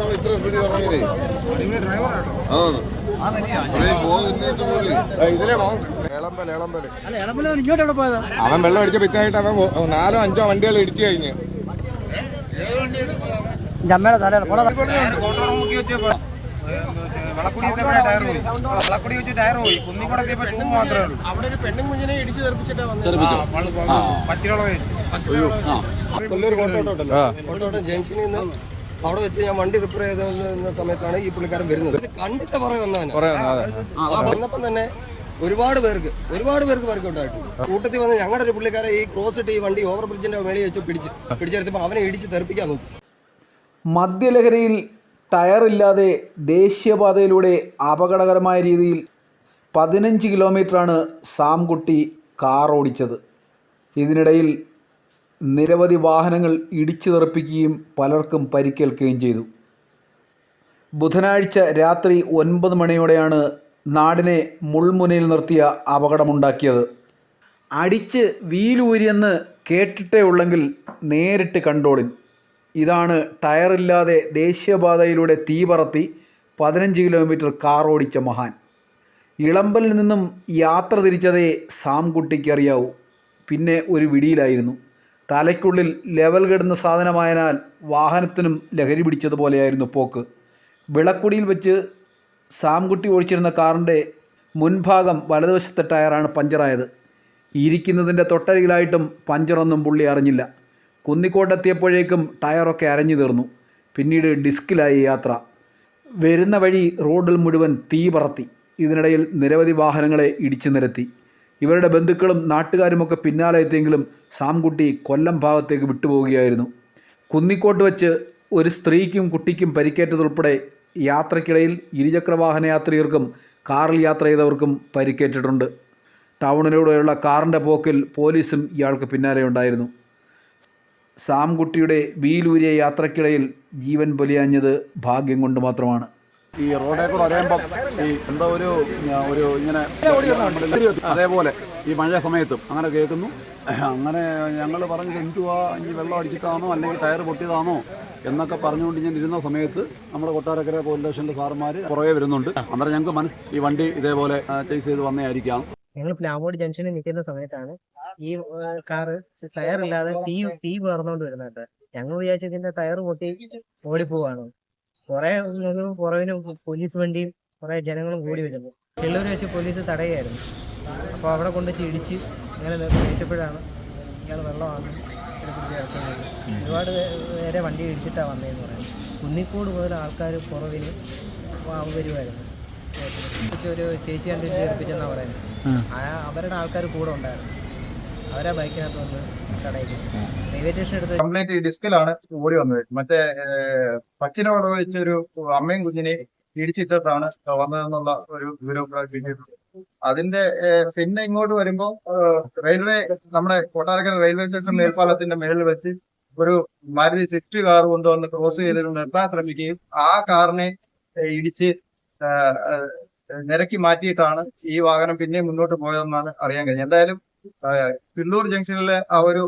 എന്തുകൊണ്ടാണ് ഇത്ര സ്പീഡ് പറഞ്ഞേ അവൻ വെള്ളം അടിച്ച പിറ്റായിട്ട് അവൻ നാലോ അഞ്ചോ വണ്ടികൾ ഇടിച്ചു കഴിഞ്ഞ്. അമ്മയുടെ തലയാണ്. പോടാ. വളക്കുടി വെച്ച് ടയർ പോയി കുന്നിക്കൂടെ മാത്രമേ ഉള്ളൂ അവിടെ ഒരു പെണ്ണും കുഞ്ഞിനെ ഇടിച്ചു തെറിപ്പിച്ചിട്ടാ വന്നത് പച്ചിലോളം കൊല്ലൂർ കോട്ടോട്ടോട്ടല്ലോ? കോട്ടോട്ടം ജംഗ്ഷനിൽ നിന്ന് അവിടെ വെച്ച് ഞാൻ വണ്ടി റിപ്പയർ ചെയ്ത സമയത്താണ് ഈ പുള്ളിക്കാരൻ വരുന്നത്. ഇത് കണ്ടിട്ട് പറയാൻ വന്നവന്. വന്നപ്പം തന്നെ ഒരുപാട് പേർക്ക് ഒരുപാട് പേർക്ക് ഉണ്ടായിട്ടുണ്ട്. കൂട്ടത്തിൽ വന്ന് ഞങ്ങളുടെ ഒരു പുള്ളിക്കാരെ ഈ ക്രോസ് ഇട്ട് ഈ വണ്ടി ഓവർ ബ്രിഡ്ജിന്റെ മേളിൽ വെച്ച് പിടിച്ച് പിടിച്ചെടുത്തപ്പോൾ അവനെ ഇടിച്ച് തെറിപ്പിക്കാൻ നോക്കി. മദ്യലഹരിയിൽ ടയറില്ലാതെ ദേശീയപാതയിലൂടെ അപകടകരമായ രീതിയിൽ പതിനഞ്ച് കിലോമീറ്ററാണ് സാംകുട്ടി കാർ ഓടിച്ചത് ഇതിനിടയിൽ നിരവധി വാഹനങ്ങൾ ഇടിച്ചു തെറിപ്പിക്കുകയും പലർക്കും പരിക്കേൽക്കുകയും ചെയ്തു. ബുധനാഴ്ച രാത്രി ഒൻപത് മണിയോടെയാണ് നാടിനെ മുൾമുനയിൽ നിർത്തിയ അപകടമുണ്ടാക്കിയത്. അടിച്ച് വീലൂരിയെന്ന് കേട്ടിട്ടേ ഉള്ളെങ്കിൽ നേരിട്ട് കണ്ടോളിൻ. ഇതാണ് ടയറില്ലാതെ ദേശീയപാതയിലൂടെ തീ പറത്തി പതിനഞ്ച് കിലോമീറ്റർ കാർ ഓടിച്ച മഹാൻ. ഇളമ്പലിൽ നിന്നും യാത്ര തിരിച്ചതേ സാംകുട്ടിക്കറിയാവൂ പിന്നെ ഒരു വിടിയിലായിരുന്നു. തലയ്ക്കുള്ളിൽ ലെവൽ കെടുന്ന സാധനമായതിനാൽ വാഹനത്തിനും ലഹരി പിടിച്ചതുപോലെയായിരുന്നു പോക്ക്. വിളക്കുടിയിൽ വെച്ച് സാംകുട്ടി ഓടിച്ചിരുന്ന കാറിന്റെ മുൻഭാഗം വലതുവശത്തെ ടയറാണ് പഞ്ചറായത്. ഇരിക്കുന്നതിന്റെ തൊട്ടരികിലായിട്ടും പഞ്ചറൊന്നും പുള്ളി അറിഞ്ഞില്ല. കുന്നിക്കോട്ടെത്തിയപ്പോഴേക്കും ടയറൊക്കെ അരഞ്ഞു തീർന്നു. പിന്നീട് ഡിസ്കിലായി യാത്ര. വരുന്ന വഴി റോഡിൽ മുഴുവൻ തീ പറത്തി. ഇതിനിടയിൽ നിരവധി വാഹനങ്ങളെ ഇടിച്ചു നിരത്തി. ഇവരുടെ ബന്ധുക്കളും നാട്ടുകാരുമൊക്കെ പിന്നാലെ എത്തിയെങ്കിലും സാംകുട്ടി കൊല്ലം ഭാഗത്തേക്ക് വിട്ടുപോവുകയായിരുന്നു. കുന്നിക്കോട്ട് വെച്ച് ഒരു സ്ത്രീക്കും കുട്ടിക്കും പരിക്കേറ്റതുൾപ്പെടെ യാത്രക്കിടയിൽ ഇരുചക്ര വാഹന യാത്രികർക്കും കാറിൽ യാത്ര ചെയ്തവർക്കും പരിക്കേറ്റിട്ടുണ്ട്. ടൗണിലൂടെയുള്ള കാറിന്റെ പോക്കിൽ പോലീസും ഇയാൾക്ക് പിന്നാലെ ഉണ്ടായിരുന്നു. സാംകുട്ടിയുടെ വീലൂരിയ യാത്രക്കിടയിൽ ജീവൻ പൊലിയാഞ്ഞത് ഭാഗ്യം കൊണ്ട് മാത്രമാണ്. ഈ റോഡേ കൂടെ ഒരയുമ്പം ഈ എന്തോ ഒരു ഒരു ഇങ്ങനെ അതേപോലെ ഈ മഴ സമയത്തും അങ്ങനെ കേൾക്കുന്നു. അങ്ങനെ ഞങ്ങൾ പറഞ്ഞത് എന്തുവാ ഇനി വെള്ളം അടിച്ചിട്ടാണോ അല്ലെങ്കിൽ ടയർ പൊട്ടിയതാണോ എന്നൊക്കെ പറഞ്ഞുകൊണ്ട് ഞാൻ ഇരുന്ന സമയത്ത് നമ്മുടെ കൊട്ടാരക്കര പോലീസ് സ്റ്റേഷന്റെ സാറന്മാർ പുറകെ വരുന്നുണ്ട്. അന്നേരം ഞങ്ങൾക്ക് മനസ്സ് ഈ വണ്ടി ഇതേപോലെ ചേസ് ചെയ്ത് വന്നേയായിരിക്കാം ഞങ്ങൾ ഫ്ലാമോഡ് ജംഗ്ഷനിൽ നിൽക്കുന്ന സമയത്താണ് ഈ കാറ് ടയർ ഇല്ലാതെ തീ തീ പേർന്നുകൊണ്ട് വരുന്നത് ഞങ്ങൾ വിചാരിച്ചതിന്റെ ടയർ പൊട്ടി ഓടിപ്പോവാണ്. കുറെ പുറകിന് പോലീസ് വണ്ടിയും കുറെ ജനങ്ങളും കൂടി വരുന്നു. വെള്ളൂർ വെച്ച് പോലീസ് തടയുകയായിരുന്നു. അപ്പോൾ അവിടെ കൊണ്ട് ഇടിച്ച് ഇങ്ങനെ നിർദ്ദേശിച്ചപ്പോഴാണ് ഇയാൾ വെള്ളമാണ് ഇറക്കുന്നത് ഒരുപാട് നേരെ പേരെ വണ്ടി ഇടിച്ചിട്ടാണ് വന്നതെന്ന് പറയുന്നത് കുന്നിക്കോട് മുതൽ ആൾക്കാർ പുറവിന് വരുമായിരുന്നു ഒരു ചേച്ചി കണ്ടിട്ട് ചേർപ്പിച്ചെന്നാണ് പറയുന്നത്. അവരുടെ ആൾക്കാർ കൂടെ ഉണ്ടായിരുന്നു. അവരാ ബൈക്കിനകത്ത് വന്ന് കംപ്ലൈന്റ് ഡിസ്കിലാണ് ഓടി വന്നത്. മറ്റേ പച്ചിനോട് വെച്ചൊരു അമ്മയും കുഞ്ഞിനെ ഇടിച്ചിട്ടിട്ടാണ് വന്നതെന്നുള്ള ഒരു വിവരം അതിന്റെ പിന്നെ ഇങ്ങോട്ട് വരുമ്പോ റെയിൽവേ നമ്മുടെ കൊട്ടാരക്കര റെയിൽവേ സ്റ്റേഷൻ മേൽപ്പാലത്തിന്റെ മേളിൽ വെച്ച് ഒരു മാരുതി സ്വിഫ്റ്റ് കാർ കൊണ്ടുവന്ന് ക്രോസ് ചെയ്ത് നിർത്താൻ ശ്രമിക്കുകയും ആ കാറിനെ ഇടിച്ച് നിരക്കി മാറ്റിയിട്ടാണ് ഈ വാഹനം പിന്നെയും മുന്നോട്ട് പോയതെന്നാണ് അറിയാൻ കഴിഞ്ഞത്. എന്തായാലും പിള്ളൂർ ജംഗ്ഷനിലെ ആ ഒരു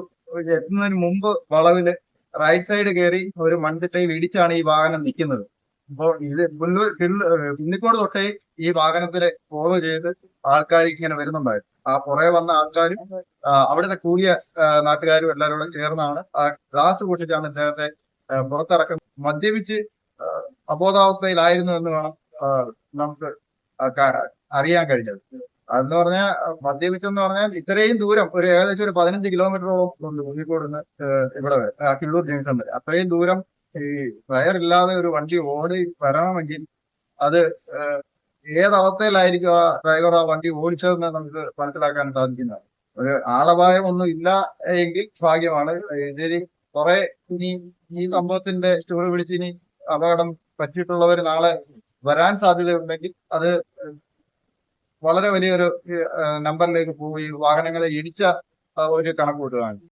എത്തുന്നതിന് മുമ്പ് വളവിൽ റൈറ്റ് സൈഡ് കയറി ഒരു മൺതിട്ടയിൽ ഇടിച്ചാണ് ഈ വാഹനം നിൽക്കുന്നത്. അപ്പോൾ ഇത് പുല്ലൂർ കുന്നിക്കോട് തൊട്ടേ ഈ വാഹനത്തിലെ ഫോളോ ചെയ്ത് ആൾക്കാർ ഇങ്ങനെ വരുന്നുണ്ടായിരുന്നു. ആ പുറകെ വന്ന ആൾക്കാരും അവിടുത്തെ കൂടിയ നാട്ടുകാരും എല്ലാവരും കൂടെ ചേർന്നാണ് ആ ഗ്ലാസ് പൊട്ടിച്ചാണ് ഇദ്ദേഹത്തെ പുറത്തിറക്കം മദ്യപിച്ച് അബോധാവസ്ഥയിലായിരുന്നു എന്ന് വേണം നമുക്ക് അറിയാൻ കഴിഞ്ഞത്. അതെന്ന് പറഞ്ഞാൽ മദ്യപിച്ചെന്ന് പറഞ്ഞാൽ ഇത്രയും ദൂരം ഒരു ഏകദേശം ഒരു പതിനഞ്ച് കിലോമീറ്ററോളം ഉണ്ട് കോഴിക്കോട് നിന്ന് ഇവിടെ വരെ കിള്ളൂർ ജംഗ്ഷൻ വരെ. അത്രയും ദൂരം ഈ ടയർ ഇല്ലാതെ ഒരു വണ്ടി ഓടി വരണമെങ്കിൽ അത് ഏതവസ്ഥയിലായിരിക്കും ആ ഡ്രൈവർ ആ വണ്ടി ഓടിച്ചതെന്ന് നമുക്ക് മനസ്സിലാക്കാൻ സാധിക്കുന്നതാണ് ഒരു ആളപായം ഒന്നും ഇല്ല എങ്കിൽ ഭാഗ്യമാണ്. ഇതിൽ കുറെ ഇനി ഈ സംഭവത്തിന്റെ സ്റ്റോറി വിളിച്ച് ഇനി അപകടം പറ്റിയിട്ടുള്ളവർ നാളെ വരാൻ സാധ്യതയുണ്ടെങ്കിൽ അത് വളരെ വലിയൊരു നമ്പറിലേക്ക് പോവുകയും വാഹനങ്ങളെ ഇടിച്ച ഒരു കണക്ക്